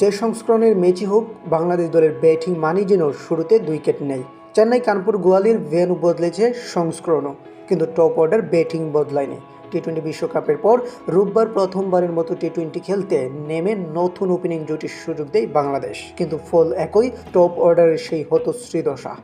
যে সংস্করণের ম্যাচই হোক, বাংলাদেশ দলের ব্যাটিং মানি যেন শুরুতে দুই উইকেট নেই চেন্নাই কানপুর গোয়ালির ভেনু বদলেছে সংস্করণও, কিন্তু টপ অর্ডার ব্যাটিং বদলায়নি। টি টোয়েন্টি বিশ্বকাপের পর রোববার প্রথমবারের মতো টি টোয়েন্টি খেলতে নেমে নতুন ওপেনিং জুটির সুযোগ দেয় বাংলাদেশ, কিন্তু ফল একই, টপ অর্ডারের সেই হতশ্রী দশা।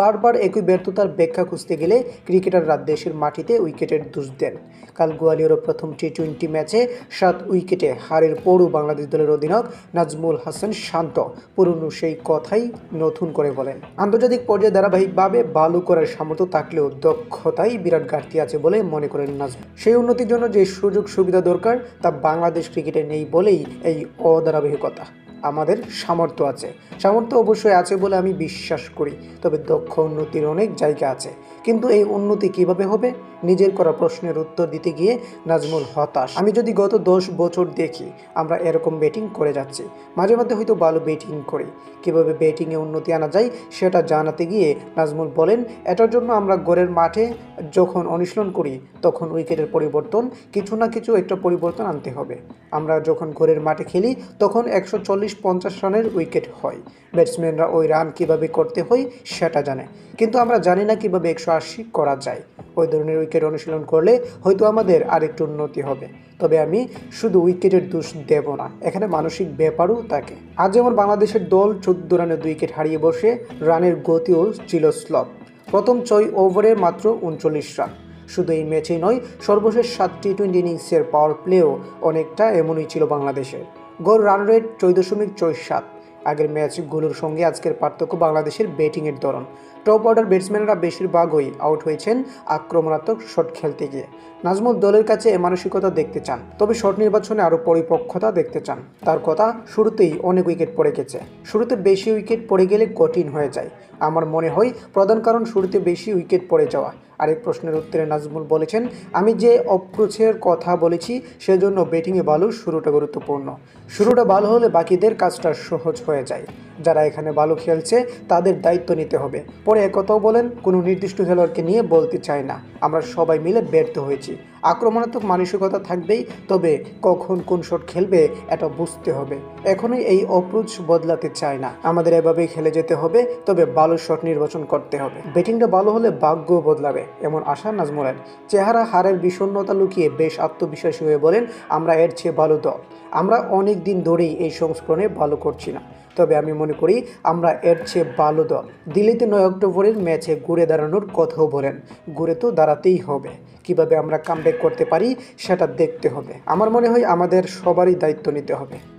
বারবার একই ব্যর্থতার ব্যাখ্যা খুঁজতে গেলে ক্রিকেটাররা দেশের মাটিতে উইকেটের দোষ দেন। কাল গোয়ালিয়রের প্রথম টি টোয়েন্টি ম্যাচে সাত উইকেটে হারের পরও বাংলাদেশ দলের অধিনায়ক নাজমুল হাসান শান্ত, পুরনো সেই কথাই নতুন করে বলেন। আন্তর্জাতিক পর্যায়ে ধারাবাহিকভাবে ভালো করার সামর্থ্য থাকলেও দক্ষতাই বিরাট ঘাটতি আছে বলে মনে করেন নাজমুল। সেই উন্নতির জন্য যে সুযোগ সুবিধা দরকার তা বাংলাদেশ ক্রিকেটে নেই বলেই এই অধারাবাহিকতা। আমাদের সামর্থ্য আছে। সামর্থ্য অবশ্যই আছে বলে আমি বিশ্বাস করি, তবে দক্ষ উন্নতির অনেক জায়গা আছে। কিন্তু এই উন্নতি কীভাবে হবে? নিজের করা প্রশ্নের উত্তর দিতে গিয়ে নাজমুল হতাশ। আমি যদি গত দশ বছর দেখি, আমরা এরকম ব্যাটিং করে যাচ্ছি। মাঝে মধ্যে হয়তো ভালো ব্যাটিং করি। কীভাবে ব্যাটিংয়ে উন্নতি আনা যায়, সেটা জানাতে গিয়ে নাজমুল বলেন, এটার জন্য আমরা গড়ের মাঠে যখন অনুশীলন করি, তখন উইকেটের পরিবর্তন, কিছু না কিছু একটা পরিবর্তন আনতে হবে। আমরা যখন ঘরের মাঠে খেলি, তখন একশো চল্লিশ পঞ্চাশ রানের উইকেট হয়। ব্যাটসম্যানরা ওই রান কীভাবে করতে হয়, সেটা জানে। কিন্তু আমরা জানি না কীভাবে একশো আশি করা যায়। ওই ধরনের উইকেট অনুশীলন করলে হয়তো আমাদের আরেকটু উন্নতি হবে। তবে আমি শুধু উইকেটের দোষ দেব না, এখানে মানসিক ব্যাপারও থাকে। আজ যেমন বাংলাদেশের দল চোদ্দ রানে দুই উইকেট হারিয়ে বসে, রানের গতিও ছিল স্লপ প্রথম ছয় ওভারে মাত্র উনচল্লিশ রান। শুধু এই ম্যাচেই নয়, সর্বশেষ সাত টি টোয়েন্টি ইনিংসের পাওয়ার প্লেও অনেকটা এমনই ছিল বাংলাদেশের। গড় রান রেট চৌদ্দ দশমিক ছয় সাত। আগের ম্যাচগুলোর সঙ্গে আজকের পার্থক্য বাংলাদেশের ব্যাটিংয়ের ধরন। টপ অর্ডার ব্যাটসম্যানরা বেশিরভাগই আউট হয়েছেন আক্রমণাত্মক শট খেলতে গিয়ে। নাজমুল দলের কাছে এ মানসিকতা দেখতে চান, তবে শট নির্বাচনে আরও পরিপক্কতা দেখতে চান। তার কথা শুরুতেই অনেক উইকেট পড়ে গেছে। শুরুতে বেশি উইকেট পড়ে গেলে কঠিন হয়ে যায়। আমার মনে হয় প্রধান কারণ শুরুতে বেশি উইকেট পড়ে যাওয়া। আরেক প্রশ্নের উত্তরে নাজমুল বলেছেন, আমি যে অপ্রোচের কথা বলেছি, সেজন্য ব্যাটিংয়ে ভালো শুরুটা গুরুত্বপূর্ণ। শুরুটা ভালো হলে বাকিদের কাজটা সহজ হয়ে যায়। যারা এখানে ভালো খেলছে, তাদের দায়িত্ব নিতে হবে। পরে একথাও বলেন, কোনো নির্দিষ্ট খেলোয়াড়কে নিয়ে বলতে চাই না। আমরা সবাই মিলে ব্যর্থ হয়েছি। আক্রমণাত্মক মানসিকতা থাকবেই, তবে কখন কোন শট খেলবে, এটা বুঝতে হবে। এখনই এই অপ্রোচ বদলাতে চায় না। আমাদের এভাবেই খেলে যেতে হবে, তবে ভালো শট নির্বাচন করতে হবে। ব্যাটিংটা ভালো হলে ভাগ্য বদলাবে, এমন আশা নাজমুলের চেহারা হারের বিষণ্ণতা লুকিয়ে বেশ আত্মবিশ্বাসী হয়ে বলেন, আমরা এর চেয়ে ভালো দল। আমরা অনেক দিন ধরেই এই সংস্করণে ভালো করছি না। তবে আমি মনে করি আমরা এর চেয়ে ভালো দল। দিল্লিতে নয় অক্টোবরের ম্যাচে ঘুরে দাঁড়ানোর কথাও বলেন। ঘুরে তো দাঁড়াতেই হবে। কীভাবে আমরা কামব্যাক করতে পারি সেটা দেখতে হবে। আমার মনে হয় আমাদের সবারই দায়িত্ব নিতে হবে।